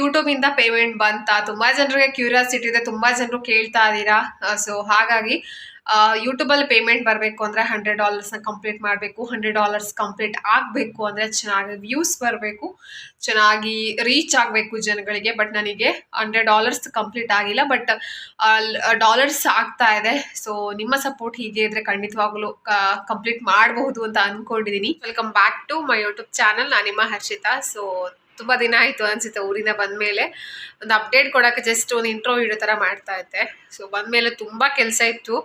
YouTube ಇಂದ payment ಬಂತಾ. ತುಂಬಾ ಜನರಿಗೆ ಕ್ಯೂರಿಯಾಸಿಟಿ ಇದೆ, ತುಂಬಾ ಜನರು ಕೇಳ್ತಾ ಇದ್ದೀರಾ ಸೊ ಹಾಗಾಗಿ ಯೂಟ್ಯೂಬ್ ಅಲ್ಲಿ ಪೇಮೆಂಟ್ ಬರಬೇಕು ಅಂದ್ರೆ ಹಂಡ್ರೆಡ್ ಡಾಲರ್ಸ್ ಕಂಪ್ಲೀಟ್ ಮಾಡಬೇಕು. ಹಂಡ್ರೆಡ್ ಡಾಲರ್ಸ್ ಕಂಪ್ಲೀಟ್ ಆಗಬೇಕು ಅಂದ್ರೆ ಚೆನ್ನಾಗಿ ವ್ಯೂಸ್ ಬರಬೇಕು. ಚೆನ್ನಾಗಿ ರೀಚ್ ಆಗಬೇಕು ಜನಗಳಿಗೆ. ಬಟ್ ನನಗೆ ಹಂಡ್ರೆಡ್ ಡಾಲರ್ಸ್ ಕಂಪ್ಲೀಟ್ ಆಗಿಲ್ಲ. ಬಟ್ ಡಾಲರ್ಸ್ ಆಗ್ತಾ ಇದೆ. ಸೊ ನಿಮ್ಮ ಸಪೋರ್ಟ್ ಹೀಗೆ ಇದ್ರೆ ಖಂಡಿತವಾಗ್ಲೂ ಕಂಪ್ಲೀಟ್ ಮಾಡಬಹುದು ಅಂತ ಅನ್ಕೊಂಡಿದೀನಿ. Welcome back to my YouTube channel ನಾನು ನಿಮ್ಮ ಹರ್ಷಿತಾ. ಸೊ ತುಂಬಾ ದಿನ ಆಯ್ತು ಅನಿಸುತ್ತೆ ಊರಿಂದ ಬಂದ್ಮೇಲೆ. ಒಂದು ಅಪ್ಡೇಟ್ ಕೊಡಕ್ಕೆ ಜಸ್ಟ್ ಒಂದು ಇಂಟ್ರೋ ವಿಡಿಯೋ ತರ ಮಾಡ್ತಾ ಇದ್ದೆ. ಸೊ ಬಂದ್ಮೇಲೆ ತುಂಬಾ ಕೆಲಸ ಇತ್ತು.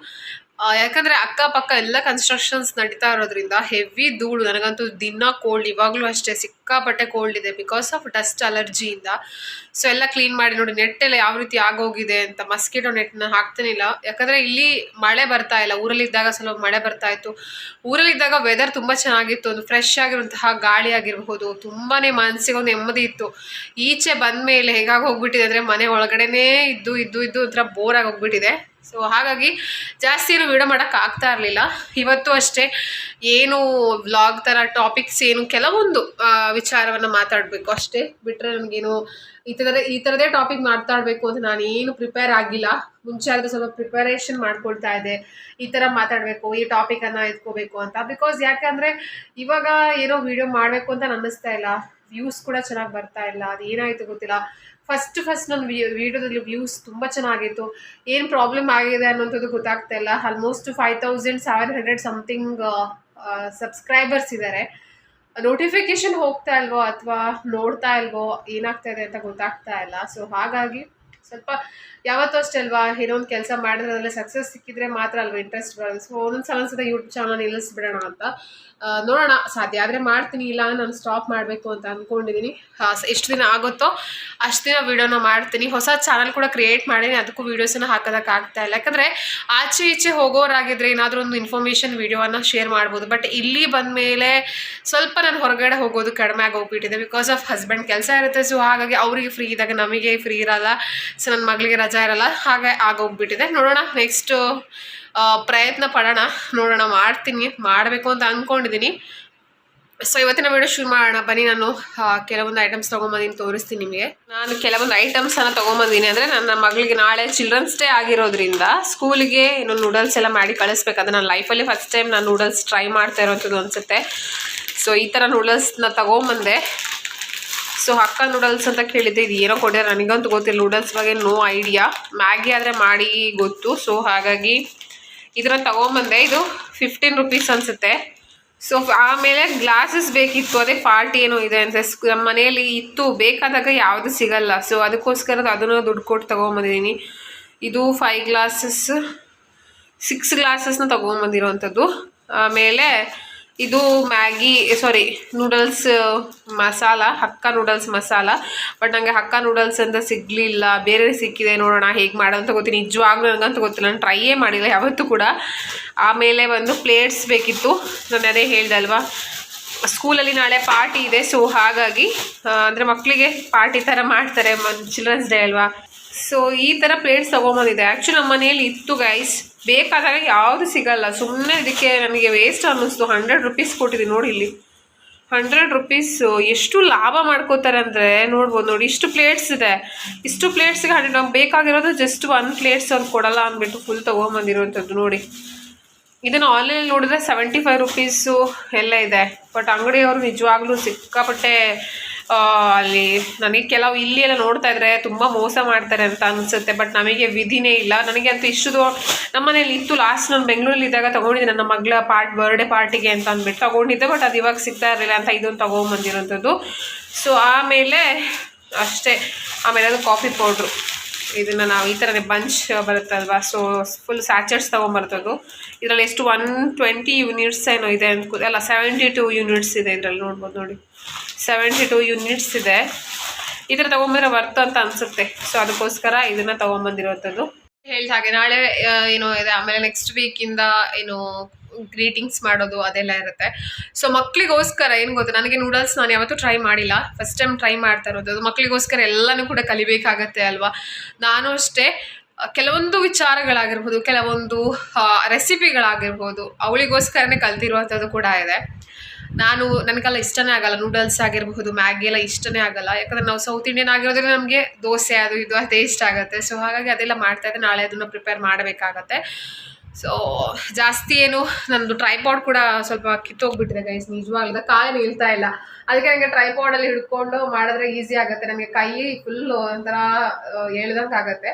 ಯಾಕಂದ್ರೆ ಅಕ್ಕಪಕ್ಕ ಎಲ್ಲ ಕನ್ಸ್ಟ್ರಕ್ಷನ್ಸ್ ನಡೀತಾ ಇರೋದ್ರಿಂದ ಹೆವಿ ಧೂಳು, ನನಗಂತೂ ದಿನ ಕೋಲ್ಡ್ ಇವಾಗಲೂ ಅಷ್ಟೇ ಸಿಕ್ಕಾಪಟ್ಟೆ ಕೋಲ್ಡ್ ಇದೆ ಬಿಕಾಸ್ ಆಫ್ ಡಸ್ಟ್ ಅಲರ್ಜಿಯಿಂದ ಸೊ ಎಲ್ಲ ಕ್ಲೀನ್ ಮಾಡಿ ನೋಡಿ ನೆಟ್ ಎಲ್ಲ ಯಾವ ರೀತಿ ಆಗೋಗಿದೆ ಅಂತ ಮಸ್ಕಿಟೋ ನೆಟ್ನ ಹಾಕ್ತಾನಿಲ್ಲ ಯಾಕಂದ್ರೆ ಇಲ್ಲಿ ಮಳೆ ಬರ್ತಾ ಇಲ್ಲ, ಊರಲ್ಲಿದ್ದಾಗ ಸ್ವಲ್ಪ ಮಳೆ ಬರ್ತಾ ಇತ್ತು. ಊರಲ್ಲಿದ್ದಾಗ ವೆದರ್ ತುಂಬಾ ಚೆನ್ನಾಗಿತ್ತು, ಒಂದು ಫ್ರೆಶ್ ಆಗಿರುವಂತಹ ಗಾಳಿ ಆಗಿರಬಹುದು, ತುಂಬಾನೇ ಮನಸ್ಸಿಗೆ ಒಂದು ನೆಮ್ಮದಿ ಇತ್ತು. ಈಚೆ ಬಂದ್ಮೇಲೆ ಹೇಗಾಗಿ ಹೋಗ್ಬಿಟ್ಟಿದೆ ಅಂದ್ರೆ ಮನೆ ಒಳಗಡೆನೇ ಇದ್ದು ಇದ್ದು ಇದ್ದು ಒಂಥರ ಬೋರ್ ಆಗಿ ಹೋಗ್ಬಿಟ್ಟಿದೆ. ಸೊ ಹಾಗಾಗಿ ಜಾಸ್ತಿ ಏನು ವಿಡಿಯೋ ಮಾಡೋಕ್ಕೆ ಆಗ್ತಾ ಇರಲಿಲ್ಲ. ಇವತ್ತು ಅಷ್ಟೇ ಏನು ವ್ಲಾಗ್ ಥರ ಟಾಪಿಕ್ಸ್ ಏನು ಕೆಲವೊಂದು ವಿಚಾರವನ್ನು ಮಾತಾಡಬೇಕು. ಅಷ್ಟೇ ಬಿಟ್ಟರೆ ನನಗೇನು ಈ ಥರದ ಈ ಥರದೇ ಟಾಪಿಕ್ ಮಾತಾಡಬೇಕು ಅಂತ ನಾನು ಏನು ಪ್ರಿಪೇರ್ ಆಗಿಲ್ಲ. ಮುಂಚೆ ಆದರೆ ಸ್ವಲ್ಪ ಪ್ರಿಪರೇಷನ್ ಮಾಡ್ಕೊಳ್ತಾ ಇದ್ದೆ. ಈ ಥರ ಮಾತಾಡಬೇಕು, ಈ ಟಾಪಿಕನ್ನು ಎತ್ಕೋಬೇಕು ಅಂತ. ಬಿಕಾಸ್ ಯಾಕಂದರೆ ಇವಾಗ ಏನೋ ವಿಡಿಯೋ ಮಾಡಬೇಕು ಅಂತ ಅನ್ನಿಸ್ತಾ ಇಲ್ಲ. ವ್ಯೂಸ್ ಕೂಡ ಚೆನ್ನಾಗಿ ಬರ್ತಾ ಇಲ್ಲ ಅದು ಏನಾಯಿತು ಗೊತ್ತಿಲ್ಲ ಫಸ್ಟ್ ಫಸ್ಟ್ ನನ್ನ ವಿಡಿಯೋದಲ್ಲಿ ವ್ಯೂಸ್ ತುಂಬ ಚೆನ್ನಾಗಿತ್ತು. ಏನು ಪ್ರಾಬ್ಲಮ್ ಆಗಿದೆ ಅನ್ನೋಂಥದ್ದು ಗೊತ್ತಾಗ್ತಾ ಇಲ್ಲ. Almost five thousand seven hundred something subscribers ಇದ್ದಾರೆ ನೋಟಿಫಿಕೇಶನ್ ಹೋಗ್ತಾ ಇಲ್ವೋ ಅಥವಾ ನೋಡ್ತಾ ಇಲ್ವೋ, ಏನಾಗ್ತಾ ಇದೆ ಅಂತ ಗೊತ್ತಾಗ್ತಾ ಇಲ್ಲ. ಸೊ ಹಾಗಾಗಿ ಸ್ವಲ್ಪ ಯಾವತ್ತೂ ಅಷ್ಟೇ ಅಲ್ವಾ, ಏನೋ ಒಂದು ಕೆಲಸ ಮಾಡಿದ್ರೆ ಅದರಲ್ಲಿ ಸಕ್ಸಸ್ ಸಿಕ್ಕಿದ್ರೆ ಮಾತ್ರ ಅಲ್ವಾ ಇಂಟ್ರೆಸ್ಟ್ ಬರೋದು ಸೊ ಒಂದೊಂದು ಸಲ ಅನ್ಸುತ್ತೆ ಯೂಟ್ಯೂಬ್ ಚಾನಲ್ ನಿಲ್ಲಿಸ್ಬಿಡೋಣ ಅಂತ. ನೋಡೋಣ, ಸಾಧ್ಯ ಆದರೆ ಮಾಡ್ತೀನಿ, ಇಲ್ಲ ನಾನು ಸ್ಟಾಪ್ ಮಾಡಬೇಕು ಅಂತ ಅಂದ್ಕೊಂಡಿದ್ದೀನಿ ಎಷ್ಟು ದಿನ ಆಗುತ್ತೋ ಅಷ್ಟು ದಿನ ವೀಡಿಯೋನ ಮಾಡ್ತೀನಿ. ಹೊಸ ಚಾನಲ್ ಕೂಡ ಕ್ರಿಯೇಟ್ ಮಾಡೀನಿ, ಅದಕ್ಕೂ ವೀಡಿಯೋಸನ್ನು ಹಾಕೋದಕ್ಕೆ ಆಗ್ತಾ ಇಲ್ಲ. ಯಾಕಂದರೆ ಆಚೆ ಈಚೆ ಹೋಗೋರಾಗಿದ್ರೆ ಏನಾದರೂ ಒಂದು ಇನ್ಫಾರ್ಮೇಷನ್ ವೀಡಿಯೋವನ್ನು ಶೇರ್ ಮಾಡ್ಬೋದು. ಬಟ್ ಇಲ್ಲಿ ಬಂದ ಮೇಲೆ ಸ್ವಲ್ಪ ನಾನು ಹೊರಗಡೆ ಹೋಗೋದು ಕಡಿಮೆ ಆಗಿ ಹೋಗ್ಬಿಟ್ಟಿದೆ. ಬಿಕಾಸ್ ಆಫ್ ಹಸ್ಬೆಂಡ್ ಕೆಲಸ ಇರುತ್ತೆ ಸೊ ಹಾಗಾಗಿ ಅವರಿಗೆ ಫ್ರೀ ಇದ್ದಾಗ ನಮಗೆ ಫ್ರೀ ಇರಲ್ಲ. ಸೊ ನನ್ನ ಮಗಳಿಗೆ ರಜಾ ಇರಲ್ಲ, ಹಾಗೆ ಆಗೋಗ್ಬಿಟ್ಟಿದೆ ನೋಡೋಣ ನೆಕ್ಸ್ಟು ಪ್ರಯತ್ನ ಪಡೋಣ. ನೋಡೋಣ, ಮಾಡ್ತೀನಿ, ಮಾಡಬೇಕು ಅಂತ ಅಂದ್ಕೊಂಡಿದ್ದೀನಿ ಸೊ ಇವತ್ತಿನ ವಿಡಿಯೋ ಶುರು ಮಾಡೋಣ. ಬನ್ನಿ, ನಾನು ಕೆಲವೊಂದು ಐಟಮ್ಸ್ ತೊಗೊಂಬಂದಿನಿ, ತೋರಿಸ್ತೀನಿ ನಿಮಗೆ. ನಾನು ಕೆಲವೊಂದು ಐಟಮ್ಸನ್ನು ತೊಗೊಂಬಂದಿನಿ ಅಂದರೆ ನನ್ನ ಮಗಳಿಗೆ ನಾಳೆ ಚಿಲ್ಡ್ರನ್ಸ್ ಡೇ ಆಗಿರೋದ್ರಿಂದ ಸ್ಕೂಲಿಗೆ ಏನು ನೂಡಲ್ಸ್ ಎಲ್ಲ ಮಾಡಿ ಕಳಿಸ್ಬೇಕು. ಅದು ನನ್ನ ಲೈಫಲ್ಲಿ ಫಸ್ಟ್ ಟೈಮ್ ನಾನು ನೂಡಲ್ಸ್ ಟ್ರೈ ಮಾಡ್ತಾ ಇರೋಂಥದ್ದು ಅನಿಸುತ್ತೆ. ಸೊ ಈ ಥರ ನೂಡಲ್ಸ್ನ ತೊಗೊಂಬಂದೆ. ಸೊ ಅಕ್ಕ ನೂಡಲ್ಸ್ ಅಂತ ಕೇಳಿದ್ದೆ, ಇದು ಏನೋ ಕೊಟ್ಟಿದ್ದಾರೆ ನನಗಂತೂ ಗೊತ್ತಿಲ್ಲ. ನೂಡಲ್ಸ್ ಬಗ್ಗೆ ನೋ ಐಡಿಯಾ ಮ್ಯಾಗಿ ಆದರೆ ಮಾಡಿ ಗೊತ್ತು. ಸೊ ಹಾಗಾಗಿ ಇದನ್ನ ತಗೊಂಬಂದೆ. ಇದು ಫಿಫ್ಟೀನ್ ರುಪೀಸ್ ಅನಿಸುತ್ತೆ. ಸೊ ಆಮೇಲೆ ಗ್ಲಾಸಸ್ ಬೇಕಿತ್ತು. ಅದೇ ಪಾರ್ಟಿ ಏನೋ ಇದೆ ಅಂತ. ನಮ್ಮ ಮನೆಯಲ್ಲಿ ಇತ್ತು. ಬೇಕಾದಾಗ ಯಾವುದು ಸಿಗಲ್ಲ. ಸೊ ಅದಕ್ಕೋಸ್ಕರ ಅದನ್ನು ದುಡ್ಡು ಕೊಟ್ಟು ತೊಗೊಂಬಂದಿದ್ದೀನಿ. ಇದು ಫೈವ್ ಗ್ಲಾಸಸ್ ಸಿಕ್ಸ್ ಗ್ಲಾಸಸ್ನ ತೊಗೊಂಬಂದಿರೋವಂಥದ್ದು ಆಮೇಲೆ ಇದು Maggi sorry noodles masala, hakka noodles masala. But ನನಗೆ ಹಕ್ಕ ನೂಡಲ್ಸ್ ಅಂತ ಸಿಗಲಿಲ್ಲ. ಬೇರೆ ಸಿಕ್ಕಿದೆ ನೋಡೋಣ ಹೇಗೆ ಮಾಡೋಂತ ಗೊತ್ತೀನಿ ನಿಜವಾಗ್ಲೂ ನನಗಂತೂ ಗೊತ್ತಿಲ್ಲ. ನಾನು ಟ್ರೈಯೇ ಮಾಡಿಲ್ಲ ಯಾವತ್ತೂ ಕೂಡ. ಆಮೇಲೆ ಒಂದು ಪ್ಲೇಟ್ಸ್ ಬೇಕಿತ್ತು. ನಾನು ಅದೇ ಹೇಳ್ದಲ್ವಾ ಸ್ಕೂಲಲ್ಲಿ ನಾಳೆ ಪಾರ್ಟಿ ಇದೆ ಸೊ ಹಾಗಾಗಿ ಅಂದರೆ ಮಕ್ಕಳಿಗೆ ಪಾರ್ಟಿ ಥರ ಮಾಡ್ತಾರೆ ಚಿಲ್ಡ್ರನ್ಸ್ ಡೇ ಅಲ್ವಾ? ಸೊ ಈ ಥರ ಪ್ಲೇಟ್ಸ್ ತೊಗೊಂಬಂದಿದೆ ಆ್ಯಕ್ಚುಲಿ ನಮ್ಮ ಮನೆಯಲ್ಲಿ ಇತ್ತು ಗೈಸ್ ಬೇಕಾದಾಗ ಯಾವುದು ಸಿಗಲ್ಲ. ಸುಮ್ಮನೆ ಇದಕ್ಕೆ ನನಗೆ ವೇಸ್ಟ್ ಅನ್ನಿಸ್ತು. ಹಂಡ್ರೆಡ್ ರುಪೀಸ್ ಕೊಟ್ಟಿದ್ದೀನಿ ನೋಡಿ ಇಲ್ಲಿ. ಹಂಡ್ರೆಡ್ ರುಪೀಸು ಎಷ್ಟು ಲಾಭ ಮಾಡ್ಕೋತಾರೆ ಅಂದರೆ ನೋಡ್ಬೋದು ನೋಡಿ. ಇಷ್ಟು ಪ್ಲೇಟ್ಸ್ ಇದೆ. ಇಷ್ಟು ಪ್ಲೇಟ್ಸ್ಗೆ ಹಂಡ್ರೆಡ್ ನಮ್ಗೆ ಬೇಕಾಗಿರೋದು ಜಸ್ಟ್ ಒನ್ ಪ್ಲೇಟ್ಸ್ ಅವ್ರು ಕೊಡಲ್ಲ ಅಂದ್ಬಿಟ್ಟು ಫುಲ್ ತೊಗೊಂಬಂದಿರುವಂಥದ್ದು ನೋಡಿ. ಇದನ್ನು ಆನ್ಲೈನಲ್ಲಿ ನೋಡಿದ್ರೆ ಸೆವೆಂಟಿ ಫೈವ್ ರುಪೀಸು ಎಲ್ಲ ಇದೆ. ಬಟ್ ಅಂಗಡಿಯವರು ನಿಜವಾಗ್ಲೂ ಸಿಕ್ಕಾಪಟ್ಟೆ ಅಲ್ಲಿ ನನಗೆ ಕೆಲವು ಇಲ್ಲಿ ಎಲ್ಲ ನೋಡ್ತಾ ಇದ್ರೆ ತುಂಬ ಮೋಸ ಮಾಡ್ತಾರೆ ಅಂತ ಅನಿಸುತ್ತೆ ಬಟ್ ನಮಗೆ ವಿಧಿನೇ ಇಲ್ಲ. ನನಗೆ ಅಂತೂ ನಮ್ಮ ಮನೇಲಿ ಇತ್ತು ಲಾಸ್ಟ್ ನಾನು ಬೆಂಗಳೂರಲ್ಲಿ ಇದ್ದಾಗ ತಗೊಂಡಿದ್ದೆ, ನನ್ನ ಮಗಳ ಪಾರ್ಟ್ ಬರ್ಡೇ ಪಾರ್ಟಿಗೆ ಅಂತ ಅಂದ್ಬಿಟ್ಟು ತಗೊಂಡಿದ್ದೆ ಬಟ್ ಅದು ಇವಾಗ ಸಿಗ್ತಾ ಇರಲಿಲ್ಲ ಅಂತ ಇದೊಂದು ತೊಗೊಂಬಂದಿರೋಂಥದ್ದು ಸೊ ಆಮೇಲೆ ಅಷ್ಟೇ, ಆಮೇಲೆ ಅದು ಕಾಫಿ ಪೌಡ್ರು ಇದನ್ನು ನಾವು ಈ ಥರನೇ ಬಂಚ್ ಬರುತ್ತಲ್ವಾ ಸೊ ಫುಲ್ ಸ್ಯಾಚರ್ಸ್ ತೊಗೊಂಬರ್ತದ್ದು. ಇದರಲ್ಲಿ ಎಷ್ಟು ಒನ್ ಟ್ವೆಂಟಿ ಯೂನಿಟ್ಸ್ ಏನೋ ಇದೆ ಅಂತ ಅಲ್ಲ ಸೆವೆಂಟಿ ಟು ಯೂನಿಟ್ಸ್ ಇದೆ ಇದರಲ್ಲಿ ನೋಡ್ಬೋದು ನೋಡಿ. ಸೆವೆಂಟಿ ಟು ಯೂನಿಟ್ಸ್ ಇದೆ ಥರ ತೊಗೊಂಬಂದ್ರೆ ವರ್ತು ಅಂತ ಅನಿಸುತ್ತೆ. ಸೊ ಅದಕ್ಕೋಸ್ಕರ ಇದನ್ನು ತೊಗೊಂಬಂದಿರೋವಂಥದ್ದು ಹೇಳ್ದ ಹಾಗೆ ನಾಳೆ ಏನು ಏನೋ ಇದೆ. ಆಮೇಲೆ ನೆಕ್ಸ್ಟ್ ವೀಕಿಂದ ಏನು ಗ್ರೀಟಿಂಗ್ಸ್ ಮಾಡೋದು ಅದೆಲ್ಲ ಇರುತ್ತೆ. ಸೊ ಮಕ್ಕಳಿಗೋಸ್ಕರ ಏನು ಗೊತ್ತು? ನನಗೆ ನೂಡಲ್ಸ್ ನಾನು ಯಾವತ್ತೂ ಟ್ರೈ ಮಾಡಿಲ್ಲ. ಫಸ್ಟ್ ಟೈಮ್ ಟ್ರೈ ಮಾಡ್ತಾ ಇರೋದು. ಅದು ಮಕ್ಕಳಿಗೋಸ್ಕರ ಎಲ್ಲನೂ ಕೂಡ ಕಲಿಬೇಕಾಗತ್ತೆ ಅಲ್ವಾ? ನಾನು ಅಷ್ಟೇ ಕೆಲವೊಂದು ವಿಚಾರಗಳಾಗಿರ್ಬೋದು, ಕೆಲವೊಂದು ರೆಸಿಪಿಗಳಾಗಿರ್ಬೋದು ಅವಳಿಗೋಸ್ಕರನೇ ಕಲ್ತಿರುವಂಥದ್ದು ಕೂಡ ಇದೆ. ನಾನು ನನಗೆಲ್ಲ ಇಷ್ಟನೇ ಆಗಲ್ಲ. ನೂಡಲ್ಸ್ ಆಗಿರಬಹುದು ಮ್ಯಾಗಿ ಎಲ್ಲ ಇಷ್ಟನೇ ಆಗಲ್ಲ. ಯಾಕಂದರೆ ನಾವು ಸೌತ್ ಇಂಡಿಯನ್ ಆಗಿರೋದ್ರಿಂದ ನಮಗೆ ದೋಸೆ ಅದು ಇದು ಅದೇ ಇಷ್ಟ ಆಗುತ್ತೆ. ಸೊ ಹಾಗಾಗಿ ಅದೆಲ್ಲ ಮಾಡ್ತಾ ಇದ್ದೆ. ನಾಳೆ ಅದನ್ನು ಪ್ರಿಪೇರ್ ಮಾಡಬೇಕಾಗತ್ತೆ. ಸೊ ಜಾಸ್ತಿ ಏನು, ನಂದು ಟ್ರೈಪಾಡ್ ಕೂಡ ಸ್ವಲ್ಪ ಕಿತ್ತೋಗ್ಬಿಟ್ಟಿದೆ ಗೈಸ್ ನಿಜವಾಗ್ಲೂ ಕಾಲೇ ನಿಲ್ತಾ ಇಲ್ಲ. ಅದಕ್ಕೆ ನನಗೆ ಟ್ರೈಪಾಡಲ್ಲಿ ಹಿಡ್ಕೊಂಡು ಮಾಡಿದ್ರೆ ಈಸಿ ಆಗುತ್ತೆ. ನನಗೆ ಕೈ ಫುಲ್ ಒಂಥರ ಹೇಳ್ದಂಗೆ ಆಗುತ್ತೆ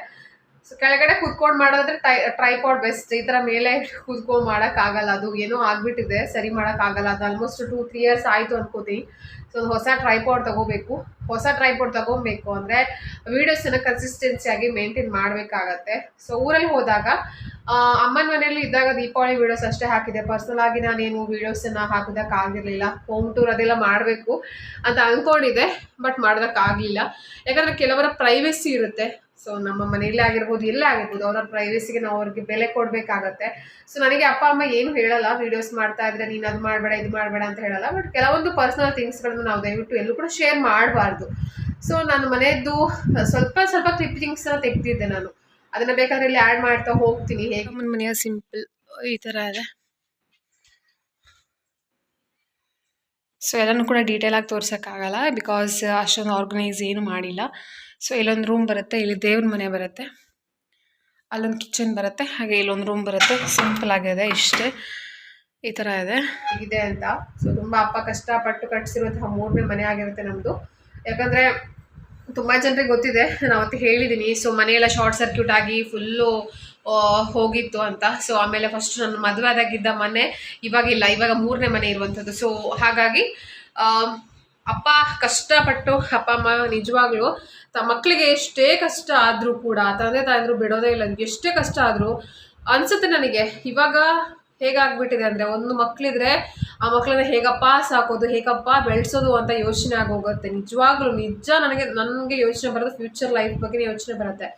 ಸೊ ಕೆಳಗಡೆ ಕೂತ್ಕೊಂಡು ಮಾಡೋದ್ರೆ ಟ್ರೈಪಾಡ್ ಬೆಸ್ಟ್ ಈ ಥರ ಮೇಲೆ ಕೂತ್ಕೊಂಡು ಮಾಡೋಕ್ಕಾಗಲ್ಲ ಅದು. ಏನೋ ಆಗಿಬಿಟ್ಟಿದೆ, ಸರಿ ಮಾಡೋಕ್ಕಾಗಲ್ಲ ಅದು ಆಲ್ಮೋಸ್ಟ್ ಟೂ ತ್ರೀ ಇಯರ್ಸ್ ಆಯಿತು ಅನ್ಕೋತೀನಿ. ಸೊ ಹೊಸ ಟ್ರೈಪಾಡ್ ತಗೋಬೇಕು. ಹೊಸ ಟ್ರೈಪಾಡ್ ತಗೋಬೇಕು ಅಂದರೆ ವೀಡಿಯೋಸನ್ನು ಕನ್ಸಿಸ್ಟೆನ್ಸಿಯಾಗಿ ಮೇಂಟೈನ್ ಮಾಡಬೇಕಾಗತ್ತೆ. ಸೊ ಊರಲ್ಲಿ ಹೋದಾಗ ಅಮ್ಮನ ಮನೆಯಲ್ಲಿ ಇದ್ದಾಗ ದೀಪಾವಳಿ ವೀಡಿಯೋಸ್ ಅಷ್ಟೇ ಹಾಕಿದೆ. ಪರ್ಸನಲ್ ಆಗಿ ನಾನೇನು ವೀಡಿಯೋಸನ್ನು ಹಾಕೋದಕ್ಕಾಗಿರಲಿಲ್ಲ ಹೋಮ್ ಟೂರ್ ಅದೆಲ್ಲ ಮಾಡಬೇಕು ಅಂತ ಅಂದ್ಕೊಂಡಿದ್ದೆ ಬಟ್ ಮಾಡೋದಕ್ಕಾಗಲಿಲ್ಲ ಯಾಕಂದರೆ ಕೆಲವರ ಪ್ರೈವೇಸಿ ಇರುತ್ತೆ. ಸೊ ನಮ್ಮ ಮನೆಯಲ್ಲೇ ಆಗಿರ್ಬೋದು ಎಲ್ಲೇ ಆಗಿರ್ಬೋದು, ಅವರ ಪ್ರೈವೇಸಿಗೆ ನಾವು ಅವ್ರಿಗೆ ಬೆಲೆ ಕೊಡಬೇಕಾಗತ್ತೆ. ಸೊ ನನಗೆ ಅಪ್ಪ, ಅಮ್ಮ ಏನು ಹೇಳಲ್ಲ ವೀಡಿಯೋಸ್ ಮಾಡ್ತಾ ಇದ್ರೆ ನೀನು ಅದು ಮಾಡಬೇಡ, ಇದು ಮಾಡಬೇಡ ಅಂತ ಹೇಳಲ್ಲ ಬಟ್ ಕೆಲವೊಂದು ಪರ್ಸನಲ್ ಥಿಂಗ್ಸ್ಗಳನ್ನು ನಾವು ದಯವಿಟ್ಟು ಎಲ್ಲೂ ಕೂಡ ಶೇರ್ ಮಾಡಬಾರ್ದು. ಸೊ ನಾನು ಮನೆಯದ್ದು ಸ್ವಲ್ಪ ಸ್ವಲ್ಪ ಕ್ಲಿಪ್ಪಿಂಗ್ಸ್ನ ತೆಗ್ದಿದ್ದೆ ನಾನು. ಅದನ್ನ ಬೇಕಾದ್ರೆ ಇಲ್ಲಿ ಆ್ಯಡ್ ಮಾಡ್ತಾ ಹೋಗ್ತೀನಿ, ಹೇಗೆ? ನಮ್ಮ ಮನೆಯ ಸಿಂಪಲ್ ಈ ಥರ ಇದೆ. ಸೊ ಎಲ್ಲನೂ ಕೂಡ ಡೀಟೇಲಾಗಿ ತೋರ್ಸೋಕ್ಕಾಗಲ್ಲ ಬಿಕಾಸ್ ಅಷ್ಟೊಂದು ಆರ್ಗನೈಸ್ ಏನು ಮಾಡಿಲ್ಲ. ಸೊ ಇಲ್ಲೊಂದು ರೂಮ್ ಬರುತ್ತೆ, ಇಲ್ಲಿ ದೇವ್ರ ಮನೆ ಬರುತ್ತೆ. ಅಲ್ಲೊಂದು ಕಿಚನ್ ಬರುತ್ತೆ, ಹಾಗೆ ಇಲ್ಲೊಂದು ರೂಮ್ ಬರುತ್ತೆ. ಸಿಂಪಲ್ ಆಗಿದೆ ಇಷ್ಟೇ. ಈ ಥರ ಇದೆ. ಇದೆ ಅಂತ. ಸೊ ತುಂಬಾ ಅಪ್ಪ ಕಷ್ಟಪಟ್ಟು ಕಟ್ಟಿಸಿರುವಂತಹ ಮೂರನೇ ಮನೆ ಆಗಿರುತ್ತೆ ನಮ್ದು. ಯಾಕಂದ್ರೆ ತುಂಬಾ ಜನರಿಗೆ ಗೊತ್ತಿದೆ ನಾನು ಅವತ್ತು ಹೇಳಿದ್ದೀನಿ ಸೊ ಮನೆಯೆಲ್ಲ ಶಾರ್ಟ್ ಸರ್ಕ್ಯೂಟ್ ಆಗಿ ಫುಲ್ಲು ಹೋಗಿತ್ತು ಅಂತ. ಸೊ ಆಮೇಲೆ ಫಸ್ಟ್ ನನ್ನ ಮದುವೆ ಆದಾಗಿದ್ದ ಮನೆ ಇವಾಗಿಲ್ಲ ಇವಾಗ ಮೂರನೇ ಮನೆ ಇರುವಂಥದ್ದು ಸೊ ಹಾಗಾಗಿ ಅಪ್ಪ ಕಷ್ಟಪಟ್ಟು ಅಪ್ಪ, ಅಮ್ಮ ನಿಜವಾಗ್ಲೂ ತ ಮಕ್ಕಳಿಗೆ ಎಷ್ಟೇ ಕಷ್ಟ ಆದರೂ ಕೂಡ, ತಂದೆ ತಾಯಂದ್ರು ಬಿಡೋದೇ ಇಲ್ಲ ಎಷ್ಟೇ ಕಷ್ಟ ಆದರೂ ಅನ್ಸುತ್ತೆ ನನಗೆ. ಇವಾಗ ಹೇಗಾಗ್ಬಿಟ್ಟಿದೆ ಅಂದರೆ ಒಂದು ಮಕ್ಕಳಿದ್ರೆ ಆ ಮಕ್ಕಳನ್ನ ಹೇಗಪ್ಪ ಸಾಕೋದು, ಹೇಗಪ್ಪ ಬೆಳೆಸೋದು ಅಂತ ಯೋಚನೆ ಆಗೋಗುತ್ತೆ. ನಿಜವಾಗ್ಲೂ ನಿಜ ನನಗೆ ನನಗೆ ಯೋಚನೆ ಬರೋದು ಫ್ಯೂಚರ್ ಲೈಫ್ ಬಗ್ಗೆ ಯೋಚನೆ ಬರುತ್ತೆ.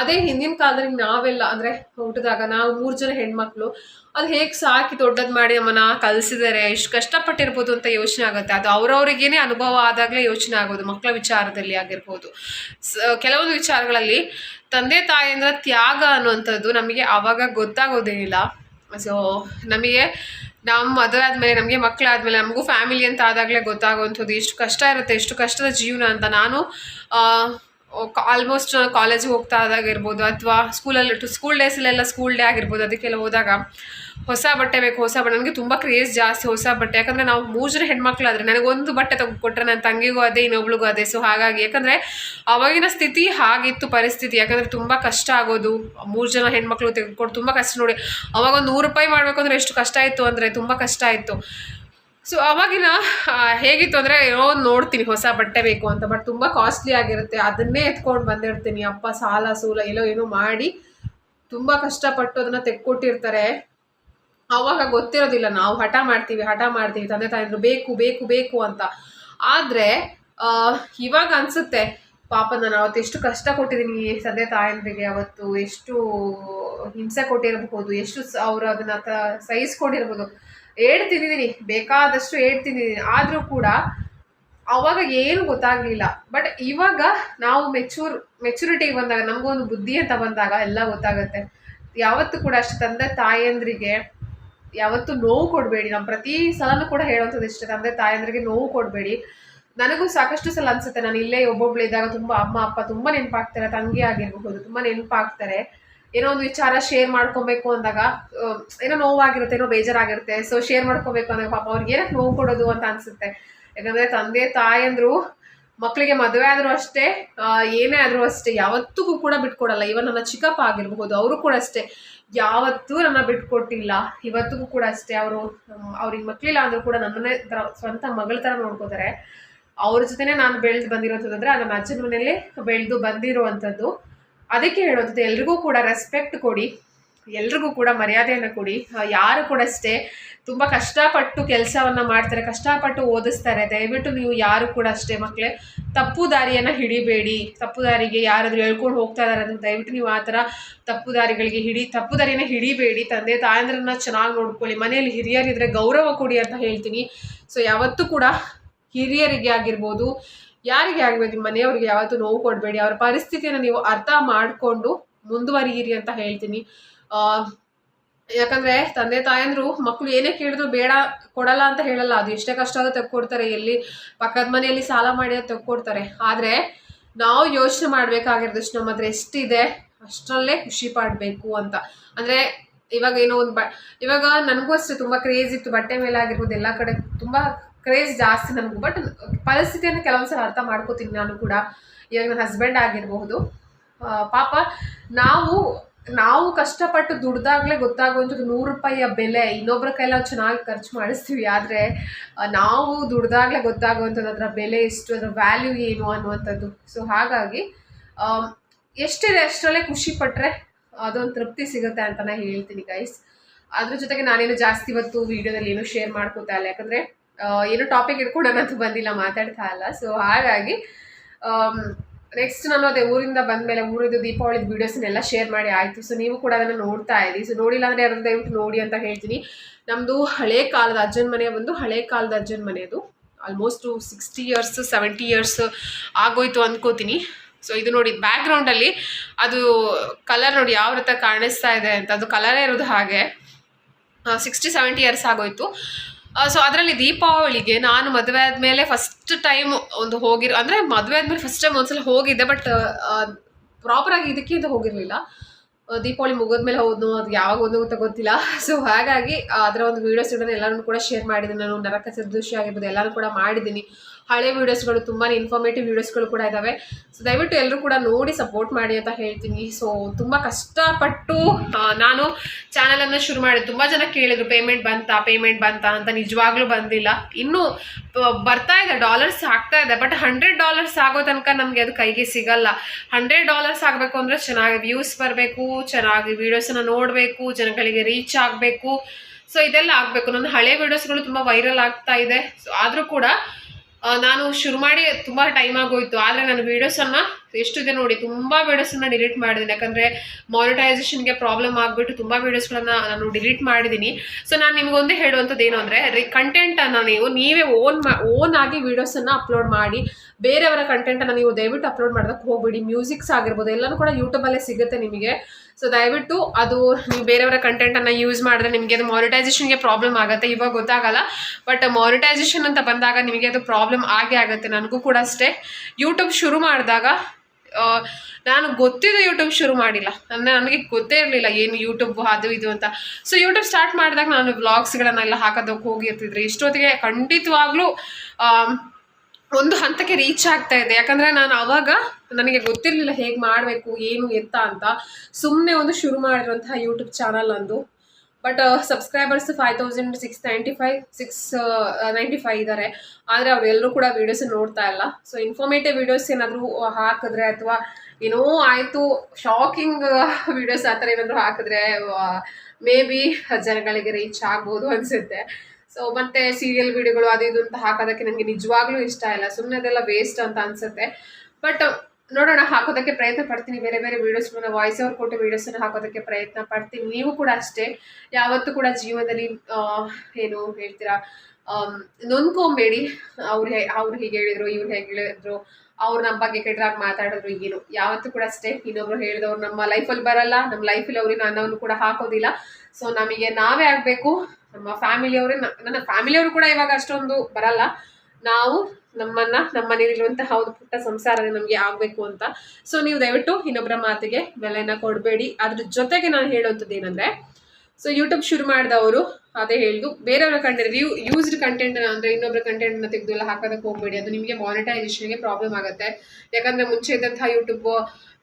ಅದೇ ಹಿಂದಿನ ಕಾಲದಲ್ಲಿ ನಾವೆಲ್ಲ ಅಂದರೆ ಹುಟ್ಟಿದಾಗ ನಾವು ಮೂರು ಜನ ಹೆಣ್ಮಕ್ಳು, ಅದು ಹೇಗೆ ಸಾಕಿ ದೊಡ್ಡದು ಮಾಡಿ ನಮ್ಮನ್ನ ಕಲಿಸಿದ್ದಾರೆ ಎಷ್ಟು ಕಷ್ಟಪಟ್ಟಿರ್ಬೋದು ಅಂತ ಯೋಚನೆ ಆಗುತ್ತೆ. ಅದು ಅವ್ರವ್ರಿಗೇನೆ ಅನುಭವ ಆದಾಗಲೇ ಯೋಚನೆ ಆಗೋದು ಮಕ್ಕಳ ವಿಚಾರದಲ್ಲಿ ಆಗಿರ್ಬೋದು. ಕೆಲವೊಂದು ವಿಚಾರಗಳಲ್ಲಿ ತಂದೆ ತಾಯಿಯಿಂದ ತ್ಯಾಗ ಅನ್ನುವಂಥದ್ದು ನಮಗೆ ಆವಾಗ ಗೊತ್ತಾಗೋದೇನಿಲ್ಲ. ಸೊ ನಮಗೆ ನಮ್ಮ ಮದುವೆ ಆದಮೇಲೆ, ನಮಗೆ ಮಕ್ಕಳಾದಮೇಲೆ, ನಮಗೂ ಫ್ಯಾಮಿಲಿ ಅಂತ ಆದಾಗಲೇ ಗೊತ್ತಾಗುವಂಥದ್ದು ಎಷ್ಟು ಕಷ್ಟ ಇರುತ್ತೆ ಎಷ್ಟು ಕಷ್ಟದ ಜೀವನ ಅಂತ ನಾನು ಆಲ್ಮೋಸ್ಟ್ ಕಾಲೇಜಿಗೆ ಹೋಗ್ತಾ ಇದ್ದಾಗಿರ್ಬೋದು ಅಥವಾ ಸ್ಕೂಲಲ್ಲಿ ಸ್ಕೂಲ್ ಡೇಸಲ್ಲೆಲ್ಲ ಸ್ಕೂಲ್ ಡೇ ಆಗಿರ್ಬೋದು, ಅದಕ್ಕೆಲ್ಲ ಹೋದಾಗ ಹೊಸ ಬಟ್ಟೆ ಬೇಕು, ಹೊಸ ಬಟ್ಟೆ. ನನಗೆ ತುಂಬ ಕ್ರೇಜ್ ಜಾಸ್ತಿ ಹೊಸ ಬಟ್ಟೆ. ಯಾಕಂದರೆ ನಾವು ಮೂರು ಹೆಣ್ಮಕ್ಳು ಆದರೆ ನನಗೊಂದು ಬಟ್ಟೆ ತೆಗೆದುಕೊಟ್ರೆ ನನ್ನ ತಂಗಿಗೂ ಅದೇ, ಇನ್ನೊಬ್ಳಿಗೂ ಅದೇ. ಸೊ ಹಾಗಾಗಿ ಯಾಕಂದರೆ ಅವಾಗಿನ ಸ್ಥಿತಿ ಹಾಗಿತ್ತು ಪರಿಸ್ಥಿತಿ. ಯಾಕಂದರೆ ತುಂಬ ಕಷ್ಟ ಆಗೋದು. ಮೂರು ಜನ ಹೆಣ್ಮಕ್ಳು ತೆಗೆದುಕೊಟ್ಟು ತುಂಬ ಕಷ್ಟ ನೋಡಿ. ಅವಾಗ ಒಂದು ನೂರು ರೂಪಾಯಿ ಮಾಡಬೇಕು ಅಂದರೆ ಎಷ್ಟು ಕಷ್ಟ ಇತ್ತು ಅಂದರೆ ತುಂಬ ಕಷ್ಟ ಇತ್ತು. ಸೊ ಅವಾಗಿನ ಹೇಗಿತ್ತು ಅಂದರೆ, ಏನೋ ನೋಡ್ತೀನಿ, ಹೊಸ ಬಟ್ಟೆ ಬೇಕು ಅಂತ ಬಟ್ ತುಂಬ ಕಾಸ್ಟ್ಲಿ ಆಗಿರುತ್ತೆ. ಅದನ್ನೇ ಎತ್ಕೊಂಡು ಬಂದಿರ್ತೀನಿ. ಅಪ್ಪ ಸಾಲ, ಸೂಲ, ಎಲ್ಲೋ ಏನೋ ಮಾಡಿ, ತುಂಬ ಕಷ್ಟಪಟ್ಟು ಅದನ್ನು ತೆಕ್ಕೊಟ್ಟಿರ್ತಾರೆ. ಅವಾಗ ಗೊತ್ತಿರೋದಿಲ್ಲ, ನಾವು ಹಠ ಮಾಡ್ತೀವಿ ಹಠ ಮಾಡ್ತೀವಿ, ತಂದೆ ತಾಯಿದ್ರು ಬೇಕು ಬೇಕು ಬೇಕು ಅಂತ. ಆದರೆ ಇವಾಗ ಅನಿಸುತ್ತೆ, ಪಾಪ ನಾನು ಅವತ್ತು ಎಷ್ಟು ಕಷ್ಟ ಕೊಟ್ಟಿದ್ದೀನಿ ತಂದೆ ತಾಯಂದ್ರಿಗೆ ಅವತ್ತು, ಎಷ್ಟು ಹಿಂಸೆ ಕೊಟ್ಟಿರಬಹುದು, ಎಷ್ಟು ಅವರು ಅದನ್ನ ಸಹಿಸ್ಕೊಂಡಿರ್ಬೋದು. ಏಡ್ ತಿಂದಿದ್ದೀನಿ, ಬೇಕಾದಷ್ಟು ಏಡ್ ತಿಂದಿದ್ದೀನಿ. ಆದರೂ ಕೂಡ ಅವಾಗ ಏನು ಗೊತ್ತಾಗಲಿಲ್ಲ. ಬಟ್ ಇವಾಗ ನಾವು ಮೆಚೂರ್ ಮೆಚುರಿಟಿಗೆ ಬಂದಾಗ, ನಮಗೊಂದು ಬುದ್ಧಿ ಅಂತ ಬಂದಾಗ ಎಲ್ಲ ಗೊತ್ತಾಗುತ್ತೆ. ಯಾವತ್ತೂ ಕೂಡ ಅಷ್ಟು ತಂದೆ ತಾಯಂದ್ರಿಗೆ ಯಾವತ್ತೂ ನೋವು ಕೊಡಬೇಡಿ. ನಾವು ಪ್ರತಿ ಸಲನೂ ಕೂಡ ಹೇಳುವಂಥದ್ದು ಇಷ್ಟ, ತಂದೆ ತಾಯಂದ್ರಿಗೆ ನೋವು ಕೊಡಬೇಡಿ. ನನಗೂ ಸಾಕಷ್ಟು ಸಲ ಅನ್ಸುತ್ತೆ, ನಾನು ಇಲ್ಲೇ ಒಬ್ಬೊಬ್ಳು ಇದ್ದಾಗ ತುಂಬ ಅಮ್ಮ, ಅಪ್ಪ ತುಂಬ ನೆನಪಾಗ್ತಾರೆ, ತಂಗಿ ಆಗಿರಬಹುದು, ತುಂಬ ನೆನಪಾಗ್ತಾರೆ. ಏನೋ ಒಂದು ವಿಚಾರ ಶೇರ್ ಮಾಡ್ಕೊಬೇಕು ಅಂದಾಗ ಏನೋ ನೋವಾಗಿರುತ್ತೆ, ಏನೋ ಬೇಜಾರಾಗಿರುತ್ತೆ. ಸೊ ಶೇರ್ ಮಾಡ್ಕೊಬೇಕು ಅಂದಾಗ ಪಾಪ ಅವ್ರಿಗೆ ಏನಕ್ಕೆ ನೋವು ಕೊಡೋದು ಅಂತ ಅನ್ಸುತ್ತೆ. ಯಾಕಂದ್ರೆ ತಂದೆ ತಾಯಂದ್ರು ಮಕ್ಕಳಿಗೆ ಮದುವೆ ಆದರೂ ಅಷ್ಟೇ ಏನೇ ಆದರೂ ಅಷ್ಟೇ, ಯಾವತ್ತಿಗೂ ಕೂಡ ಬಿಟ್ಕೊಡಲ್ಲ. ಇವನ್ ನನ್ನ ಚಿಕ್ಕಪ್ಪ ಆಗಿರಬಹುದು ಅವರು ಕೂಡ ಅಷ್ಟೇ. ಯಾವತ್ತೂ ನನ್ನ ಬಿಟ್ಕೊಟ್ಟಿಲ್ಲ. ಇವತ್ತಿಗೂ ಕೂಡ ಅಷ್ಟೇ. ಅವರು ಅವ್ರಿಗೆ ಮಕ್ಕಳಿಲ್ಲ ಅಂದರೂ ಕೂಡ ನನ್ನನ್ನೇ ಸ್ವಂತ ಮಗಳ ಥರ ನೋಡ್ಕೋತಾರೆ. ಅವ್ರ ಜೊತೆನೇ ನಾನು ಬೆಳೆದು ಬಂದಿರೋಂಥದ್ದು ಅಂದರೆ ನನ್ನ ಅಜ್ಜನ ಮನೇಲಿ ಬೆಳೆದು ಬಂದಿರುವಂಥದ್ದು. ಅದಕ್ಕೆ ಹೇಳೋದು, ಎಲ್ರಿಗೂ ಕೂಡ ರೆಸ್ಪೆಕ್ಟ್ ಕೊಡಿ. ಎಲ್ರಿಗೂ ಕೂಡ ಮರ್ಯಾದೆಯನ್ನು ಕೊಡಿ. ಯಾರು ಕೂಡ ಅಷ್ಟೇ ತುಂಬ ಕಷ್ಟಪಟ್ಟು ಕೆಲಸವನ್ನು ಮಾಡ್ತಾರೆ, ಕಷ್ಟಪಟ್ಟು ಓದಿಸ್ತಾರೆ. ದಯವಿಟ್ಟು ನೀವು ಯಾರು ಕೂಡ ಅಷ್ಟೇ ಮಕ್ಕಳೇ ತಪ್ಪು ದಾರಿಯನ್ನು ಹಿಡಿಬೇಡಿ. ತಪ್ಪು ದಾರಿಗೆ ಯಾರಾದರೂ ಹೇಳ್ಕೊಂಡು ಹೋಗ್ತಾ ಇದಾರೆ ಅಂದ್ರೆ ದಯವಿಟ್ಟು ನೀವು ಆ ಥರ ತಪ್ಪು ದಾರಿಗಳಿಗೆ ಹಿಡಿ, ತಪ್ಪು ದಾರಿನ ಹಿಡಿಬೇಡಿ. ತಂದೆ ತಾಯಂದ್ರನ್ನ ಚೆನ್ನಾಗಿ ನೋಡ್ಕೊಳ್ಳಿ. ಮನೆಯಲ್ಲಿ ಹಿರಿಯರಿದ್ರೆ ಗೌರವ ಕೊಡಿ ಅಂತ ಹೇಳ್ತೀನಿ. ಸೊ ಯಾವತ್ತೂ ಕೂಡ ಹಿರಿಯರಿಗೆ ಆಗಿರ್ಬೋದು ಯಾರಿಗೆ ಆಗಬೇಕು? ಮನೆಯವ್ರಿಗೆ ಯಾವತ್ತೂ ನೋವು ಕೊಡಬೇಡಿ. ಅವರ ಪರಿಸ್ಥಿತಿಯನ್ನು ನೀವು ಅರ್ಥ ಮಾಡಿಕೊಂಡು ಮುಂದುವರಿಯಿರಿ ಅಂತ ಹೇಳ್ತೀನಿ. ಯಾಕಂದ್ರೆ ತಂದೆ ತಾಯಂದ್ರು ಮಕ್ಕಳು ಏನೇ ಕೇಳಿದ್ರು ಬೇಡ, ಕೊಡಲ್ಲ ಅಂತ ಹೇಳಲ್ಲ. ಅದು ಎಷ್ಟೇ ಕಷ್ಟ ಆದ್ರೂ ತೆಗ್ಕೊಡ್ತಾರೆ ಎಲ್ಲಿ ಪಕ್ಕದ ಮನೆಯಲ್ಲಿ ಸಾಲ ಮಾಡಿ ಅದು ತೆಗ್ಕೊಡ್ತಾರೆ ಆದರೆ ನಾವು ಯೋಚನೆ ಮಾಡಬೇಕಾಗಿರೋದಷ್ಟು ನಮ್ಮ ಹತ್ರ ಎಷ್ಟಿದೆ, ಅಷ್ಟರಲ್ಲೇ ಖುಷಿ ಪಡಬೇಕು ಅಂತ. ಅಂದರೆ ಇವಾಗ ಏನೋ ಒಂದು ಬ, ಇವಾಗ ನನಗೂ ಅಷ್ಟೇ ತುಂಬ ಕ್ರೇಜ್ ಇತ್ತು. ಬಟ್ಟೆ ಮೇಲೆ ಆಗಿರ್ಬೋದು ಎಲ್ಲ ಕಡೆ ತುಂಬ ಕ್ರೇಜ್ ಜಾಸ್ತಿ ನನಗೆ ಬಟ್ ಪರಿಸ್ಥಿತಿಯನ್ನು ಕೆಲವೊಂದ್ಸಲ ಅರ್ಥ ಮಾಡ್ಕೋತೀನಿ ನಾನು ಕೂಡ. ಇವಾಗ ನನ್ನ ಹಸ್ಬೆಂಡ್ ಆಗಿರಬಹುದು. ಪಾಪ ನಾವು ನಾವು ಕಷ್ಟಪಟ್ಟು ದುಡ್ದಾಗಲೇ ಗೊತ್ತಾಗುವಂಥದ್ದು ನೂರು ರೂಪಾಯಿಯ ಬೆಲೆ. ಇನ್ನೊಬ್ಬರ ಕೈಲ ಚೆನ್ನಾಗಿ ಖರ್ಚು ಮಾಡಿಸ್ತೀವಿ. ಆದರೆ ನಾವು ದುಡ್ದಾಗಲೇ ಗೊತ್ತಾಗುವಂಥದ್ದು ಅದರ ಬೆಲೆ ಎಷ್ಟು, ಅದರ ವ್ಯಾಲ್ಯೂ ಏನು ಅನ್ನುವಂಥದ್ದು. ಸೊ ಹಾಗಾಗಿ ಎಷ್ಟಿದೆ ಅಷ್ಟರಲ್ಲೇ ಖುಷಿ ಪಟ್ಟರೆ ಅದೊಂದು ತೃಪ್ತಿ ಸಿಗುತ್ತೆ ಅಂತಲೇ ಹೇಳ್ತೀನಿ ಗೈಸ್ ಅದ್ರ ಜೊತೆಗೆ ನಾನೇನು ಜಾಸ್ತಿ ಇವತ್ತು ವೀಡಿಯೋದಲ್ಲಿ ಏನು ಶೇರ್ ಮಾಡ್ಕೋತಾ ಇಲ್ಲ. ಯಾಕಂದರೆ ಏನು ಟಾಪಿಕ್ ಇಟ್ಕೊಂಡು ಅಂತ ಬಂದಿಲ್ಲ, ಮಾತಾಡ್ತಾ ಇಲ್ಲ. ಸೊ ಹಾಗಾಗಿ ನೆಕ್ಸ್ಟ್ ನಾನು ಅದೇ ಊರಿಂದ ಬಂದಮೇಲೆ ಊರಿದ್ದು ದೀಪಾವಳಿದ ವೀಡಿಯೋಸ್ನೆಲ್ಲ ಶೇರ್ ಮಾಡಿ ಆಯಿತು. ಸೊ ನೀವು ಕೂಡ ಅದನ್ನು ನೋಡ್ತಾ ಇದ್ದೀವಿ ಸೊ ನೋಡಿಲ್ಲ ಅಂದರೆ ಯಾರು ದಯವಿಟ್ಟು ನೋಡಿ ಅಂತ ಹೇಳ್ತೀನಿ. ನಮ್ಮದು ಹಳೆ ಕಾಲದ ಅಜ್ಜನ ಮನೆ ಬಂದು ಹಳೆ ಕಾಲದ ಅಜ್ಜನ ಮನೆಯದು almost sixty years seventy years ಆಗೋಯ್ತು ಅಂದ್ಕೋತೀನಿ ಸೊ ಇದು ನೋಡಿ ಬ್ಯಾಕ್ಗ್ರೌಂಡಲ್ಲಿ ಅದು ಕಲರ್ ನೋಡಿ ಯಾವ ರೀತಿ ಕಾಣಿಸ್ತಾ ಇದೆ ಅಂತ. ಅದು ಕಲರೇ ಇರೋದು ಹಾಗೆ. ಸಿಕ್ಸ್ಟಿ ಸೆವೆಂಟಿ ಇಯರ್ಸ್ ಆಗೋಯ್ತು. ಸೊ ಅದರಲ್ಲಿ ದೀಪಾವಳಿಗೆ ನಾನು ಮದುವೆ ಆದಮೇಲೆ ಫಸ್ಟ್ ಟೈಮ್ ಒಂದು ಹೋಗಿರೋ, ಅಂದರೆ ಮದುವೆ ಆದಮೇಲೆ ಫಸ್ಟ್ ಟೈಮ್ ಒಂದ್ಸಲ ಹೋಗಿದ್ದೆ ಬಟ್ ಪ್ರಾಪರಾಗಿ ಇದಕ್ಕೆ ಅಂತ ಹೋಗಿರಲಿಲ್ಲ. ದೀಪಾವಳಿ ಮುಗಿದ್ಮೇಲೆ ಹೋದ್ನು, ಅದು ಯಾವಾಗ ಒಂದು ಅಂತ ಗೊತ್ತಿಲ್ಲ. ಸೊ ಹಾಗಾಗಿ ಅದರ ಒಂದು ವೀಡಿಯೋಸ್ ಎಲ್ಲರೂ ಕೂಡ ಶೇರ್ ಮಾಡಿದ್ದೀನಿ. ನಾನು ನರಕ ಚತುರ್ದಶಿ ಆಗಿರ್ಬೋದು ಎಲ್ಲರೂ ಕೂಡ ಮಾಡಿದ್ದೀನಿ. ಹಳೆ ವೀಡಿಯೋಸ್ಗಳು ತುಂಬಾ ಇನ್ಫಾರ್ಮೇಟಿವ್ ವೀಡಿಯೋಸ್ಗಳು ಕೂಡ ಇದ್ದಾವೆ ಸೊ ದಯವಿಟ್ಟು ಎಲ್ಲರೂ ಕೂಡ ನೋಡಿ ಸಪೋರ್ಟ್ ಮಾಡಿ ಅಂತ ಹೇಳ್ತೀನಿ. ಸೊ ತುಂಬ ಕಷ್ಟಪಟ್ಟು ನಾನು ಚಾನಲನ್ನು ಶುರು ಮಾಡಿದೆ ತುಂಬ ಜನ ಕೇಳಿದ್ರು ಪೇಮೆಂಟ್ ಬಂತಾ ಪೇಮೆಂಟ್ ಬಂತಾ? ಅಂತ ನಿಜವಾಗ್ಲೂ ಬಂದಿಲ್ಲ. ಇನ್ನೂ ಬರ್ತಾ ಇದೆ ಡಾಲರ್ಸ್ ಆಗ್ತಾ ಇದೆ ಬಟ್ ಹಂಡ್ರೆಡ್ ಡಾಲರ್ಸ್ ಆಗೋ ತನಕ ನಮಗೆ ಅದು ಕೈಗೆ ಸಿಗಲ್ಲ. ಹಂಡ್ರೆಡ್ ಡಾಲರ್ಸ್ ಆಗಬೇಕು ಅಂದರೆ ಚೆನ್ನಾಗಿ ವ್ಯೂಸ್ ಬರಬೇಕು, ಚೆನ್ನಾಗಿ ವೀಡಿಯೋಸನ್ನು ನೋಡಬೇಕು, ಜನಗಳಿಗೆ ರೀಚ್ ಆಗಬೇಕು. ಸೊ ಇದೆಲ್ಲ ಆಗಬೇಕು. ನನ್ನ ಹಳೆ ವೀಡಿಯೋಸ್ಗಳು ತುಂಬ ವೈರಲ್ ಆಗ್ತಾ ಇದೆ. ಸೊ ಆದರೂ ಕೂಡ ನಾನು ಶುರು ಮಾಡಿ ತುಂಬ ಟೈಮ್ ಆಗೋಯ್ತು. ಆದರೆ ನಾನು ವೀಡಿಯೋಸನ್ನು ಎಷ್ಟಿದೆ ನೋಡಿ, ತುಂಬ ವೀಡಿಯೋಸನ್ನು ಡಿಲೀಟ್ ಮಾಡಿದ್ದೀನಿ. ಯಾಕಂದರೆ ಮಾನಿಟೈಸೇಷನ್ಗೆ ಪ್ರಾಬ್ಲಮ್ ಆಗಿಬಿಟ್ಟು ತುಂಬ ವೀಡಿಯೋಸ್ಗಳನ್ನು ನಾನು ಡಿಲೀಟ್ ಮಾಡಿದ್ದೀನಿ. ಸೊ ನಾನು ನಿಮಗೊಂದೇ ಹೇಳುವಂಥದ್ದು ಏನು ಅಂದರೆ ರಿ ಕಂಟೆಂಟನ್ನು ನೀವು, ನೀವೇ ಓನ್ ಮಾ ಓನ್ ಆಗಿ ವೀಡಿಯೋಸನ್ನು ಅಪ್ಲೋಡ್ ಮಾಡಿ, ಬೇರೆಯವರ ಕಂಟೆಂಟನ್ನು ನೀವು ದಯವಿಟ್ಟು ಅಪ್ಲೋಡ್ ಮಾಡೋದಕ್ಕೆ ಹೋಗ್ಬಿಡಿ. ಮ್ಯೂಸಿಕ್ಸ್ ಆಗಿರ್ಬೋದು, ಎಲ್ಲನೂ ಕೂಡ ಯೂಟ್ಯೂಬಲ್ಲೇ ಸಿಗುತ್ತೆ ನಿಮಗೆ. ಸೊ ದಯವಿಟ್ಟು ಅದು ನೀವು ಬೇರೆಯವರ ಕಂಟೆಂಟನ್ನು ಯೂಸ್ ಮಾಡಿದ್ರೆ ನಿಮಗೆ ಅದು ಮಾನಿಟೈಸೇಷನ್ಗೆ ಪ್ರಾಬ್ಲಮ್ ಆಗುತ್ತೆ. ಇವಾಗ ಗೊತ್ತಾಗಲ್ಲ. ಬಟ್ ಮಾನಿಟೈಸೇಷನ್ ಅಂತ ಬಂದಾಗ ನಿಮಗೆ ಅದು ಪ್ರಾಬ್ಲಮ್ ಆಗೇ ಆಗುತ್ತೆ. ನನಗೂ ಕೂಡ ಅಷ್ಟೇ. ಯೂಟ್ಯೂಬ್ ಶುರು ಮಾಡಿದಾಗ ನಾನು ಗೊತ್ತಿದ್ದು ಯೂಟ್ಯೂಬ್ ಶುರು ಮಾಡಿಲ್ಲ. ಅಂದರೆ ನನಗೆ ಗೊತ್ತೇ ಇರಲಿಲ್ಲ ಏನು ಯೂಟ್ಯೂಬ್ ಅದು ಇದು ಅಂತ. ಸೊ ಯೂಟ್ಯೂಬ್ ಸ್ಟಾರ್ಟ್ ಮಾಡಿದಾಗ ನಾನು ವ್ಲಾಗ್ಸ್ಗಳನ್ನೆಲ್ಲ ಹಾಕೋದಕ್ಕೆ ಹೋಗಿರ್ತಿದ್ರೆ ಇಷ್ಟೊತ್ತಿಗೆ ಖಂಡಿತವಾಗ್ಲೂ ಒಂದು ಹಂತಕ್ಕೆ ರೀಚ್ ಆಗ್ತಾ ಇದೆ. ಯಾಕಂದರೆ ನಾನು ಅವಾಗ ನನಗೆ ಗೊತ್ತಿರಲಿಲ್ಲ ಹೇಗೆ ಮಾಡಬೇಕು, ಏನು ಎತ್ತ ಅಂತ. ಸುಮ್ಮನೆ ಒಂದು ಶುರು ಮಾಡಿರುವಂತಹ ಯೂಟ್ಯೂಬ್ ಚಾನಲ್ ಅಂದು but subscribers five thousand six ninety five six ninety five ಇದ್ದಾರೆ ಆದರೆ ಅವರೆಲ್ಲರೂ ಕೂಡ ವೀಡಿಯೋಸ್ ನೋಡ್ತಾ ಇಲ್ಲ. ಸೊ ಇನ್ಫಾರ್ಮೇಟಿವ್ ವೀಡಿಯೋಸ್ ಏನಾದರೂ ಹಾಕಿದ್ರೆ ಅಥವಾ ಏನೋ ಆಯಿತು ಶಾಕಿಂಗ್ ವೀಡಿಯೋಸ್ ಆ ಥರ ಏನಾದರೂ ಹಾಕಿದ್ರೆ ಮೇ ಬಿ ಜನಗಳಿಗೆ ರೀಚ್ ಆಗ್ಬೋದು ಅನಿಸುತ್ತೆ. ಸೊ ಮತ್ತೆ ಸೀರಿಯಲ್ ವಿಡಿಯೋಗಳು ಅದು ಇದು ಅಂತ ಹಾಕೋದಕ್ಕೆ ನನಗೆ ನಿಜವಾಗ್ಲೂ ಇಷ್ಟ ಇಲ್ಲ. ಸುಮ್ಮನೆ ಅದೆಲ್ಲ ವೇಸ್ಟ್ ಅಂತ ಅನ್ಸುತ್ತೆ. ಬಟ್ ನೋಡೋಣ, ಹಾಕೋದಕ್ಕೆ ಪ್ರಯತ್ನ ಪಡ್ತೀನಿ. ಬೇರೆ ಬೇರೆ ವೀಡಿಯೋಸ್ಗಳನ್ನ ವಾಯ್ಸ್ ಓವರ್ ಕೊಟ್ಟು ವೀಡಿಯೋಸನ್ನು ಹಾಕೋದಕ್ಕೆ ಪ್ರಯತ್ನ ಪಡ್ತೀನಿ. ನೀವು ಕೂಡ ಅಷ್ಟೇ. ಯಾವತ್ತೂ ಕೂಡ ಜೀವನದಲ್ಲಿ ಏನು ಹೇಳ್ತೀರಾ? ನೊಂದ್ಕೊಂಬೇಡಿ. ಅವ್ರು ಅವ್ರು ಹೀಗೆ ಹೇಳಿದ್ರು, ಇವ್ರು ಹೇಗೆ ಹೇಳಿದ್ರು, ಅವ್ರು ನಮ್ಮ ಬಗ್ಗೆ ಕೆಟ್ಟರಾಗಿ ಮಾತಾಡಿದ್ರು, ಏನು. ಯಾವತ್ತೂ ಕೂಡ ಅಷ್ಟೇ. ಇನ್ನೊಬ್ರು ಹೇಳಿದವ್ರು ನಮ್ಮ ಲೈಫಲ್ಲಿ ಬರಲ್ಲ. ನಮ್ಮ ಲೈಫಲ್ಲಿ ಅವ್ರಿಗೆ ಅನ್ನೋನು ಕೂಡ ಹಾಕೋದಿಲ್ಲ. ಸೊ ನಮಗೆ ನಾವೇ ಆಗಬೇಕು. ನಮ್ಮ ಫ್ಯಾಮಿಲಿಯವರೇ ನನ್ನ ಫ್ಯಾಮಿಲಿಯವರು ಕೂಡ ಇವಾಗ ಅಷ್ಟೊಂದು ಬರಲ್ಲ. ನಾವು ನಮ್ಮನ್ನ, ನಮ್ಮ ಮನೇಲಿರುವಂತಹ ಒಂದು ಪುಟ್ಟ ಸಂಸಾರ ನಮಗೆ ಆಗಬೇಕು ಅಂತ. ಸೊ ನೀವು ದಯವಿಟ್ಟು ಇನ್ನೊಬ್ಬರ ಮಾತಿಗೆ ಬೆಲೆನ ಕೊಡಬೇಡಿ. ಅದ್ರ ಜೊತೆಗೆ ನಾನು ಹೇಳುವಂಥದ್ದು ಏನಂದರೆ ಸೊ ಯೂಟ್ಯೂಬ್ ಶುರು ಮಾಡಿದವರು, ಅದೇ ಹೇಳಿದ್ದು ಬೇರೆಯವರ ಕಂಟೆಂಟ್ ಯೂ ಯೂಸ್ಡ್ ಕಂಟೆಂಟ್ ಅಂದರೆ ಇನ್ನೊಬ್ಬರ ಕಂಟೆಂಟ್ನ ತೆಗೆದು ಎಲ್ಲ ಹಾಕೋದಕ್ಕೆ ಹೋಗಬೇಡಿ. ಅದು ನಿಮಗೆ ಮಾನಿಟೈಸೇಷನ್ಗೆ ಪ್ರಾಬ್ಲಮ್ ಆಗುತ್ತೆ. ಯಾಕಂದರೆ ಮುಂಚೆ ಇದ್ದಂತಹ ಯೂಟ್ಯೂಬ್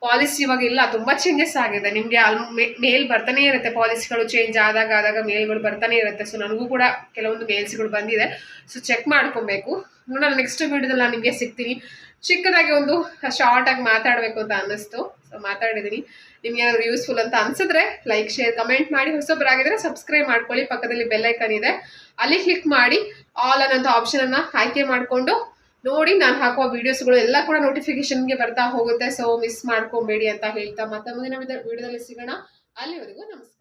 ಪಾಲಿಸಿ ಇವಾಗ ಇಲ್ಲ, ತುಂಬ ಚೇಂಜಸ್ ಆಗಿದೆ. ನಿಮಗೆ ಆಲ್ ಮೇಲ್ ಬರ್ತಾನೆ ಇರುತ್ತೆ. ಪಾಲಿಸಿಗಳು ಚೇಂಜ್ ಆದಾಗ ಆದಾಗ ಮೇಲ್ಗಳು ಬರ್ತಾನೆ ಇರುತ್ತೆ. ಸೊ ನನಗೂ ಕೂಡ ಕೆಲವೊಂದು ಮೇಲ್ಸ್ಗಳು ಬಂದಿದೆ. ಸೊ ಚೆಕ್ ಮಾಡ್ಕೊಬೇಕು. ನಾನು ನೆಕ್ಸ್ಟ್ ವೀಡಿಯೋದಲ್ಲಿ ನಾನು ನಿಮಗೆ ಸಿಗ್ತೀನಿ. ಚಿಕ್ಕದಾಗಿ ಒಂದು ಶಾರ್ಟಾಗಿ ಮಾತಾಡಬೇಕು ಅಂತ ಅನ್ನಿಸ್ತು. ಮಾತಾಡಿದ್ದೀನಿ ನಿಮ್ಗೆ ಏನಾದ್ರು ಯೂಸ್ಫುಲ್ ಅಂತ ಅನ್ಸಿದ್ರೆ ಲೈಕ್ ಶೇರ್ ಕಮೆಂಟ್ ಮಾಡಿ. ಹೊಸೊಬ್ಬರಾಗಿದ್ರೆ ಸಬ್ಸ್ಕ್ರೈಬ್ ಮಾಡ್ಕೊಳ್ಳಿ. ಪಕ್ಕದಲ್ಲಿ ಬೆಲ್ ಐಕನ್ ಇದೆ. ಅಲ್ಲಿ ಕ್ಲಿಕ್ ಮಾಡಿ. ಆಲ್ ಅನ್ನೋಂಥ ಆಪ್ಷನನ್ನು ಆಯ್ಕೆ ಮಾಡಿಕೊಂಡು ನೋಡಿ ನಾನು ಹಾಕುವ ವೀಡಿಯೋಸ್ಗಳು ಎಲ್ಲ ಕೂಡ ನೋಟಿಫಿಕೇಶನ್ಗೆ ಬರ್ತಾ ಹೋಗುತ್ತೆ. ಸೊ ಮಿಸ್ ಮಾಡ್ಕೊಬೇಡಿ ಅಂತ ಹೇಳ್ತಾ ಮತ್ತೆ ಮುಂದಿನ ವಿಡಿಯೋದಲ್ಲಿ ಸಿಗೋಣ. ಅಲ್ಲಿವರೆಗೂ ನಮಸ್ಕಾರ.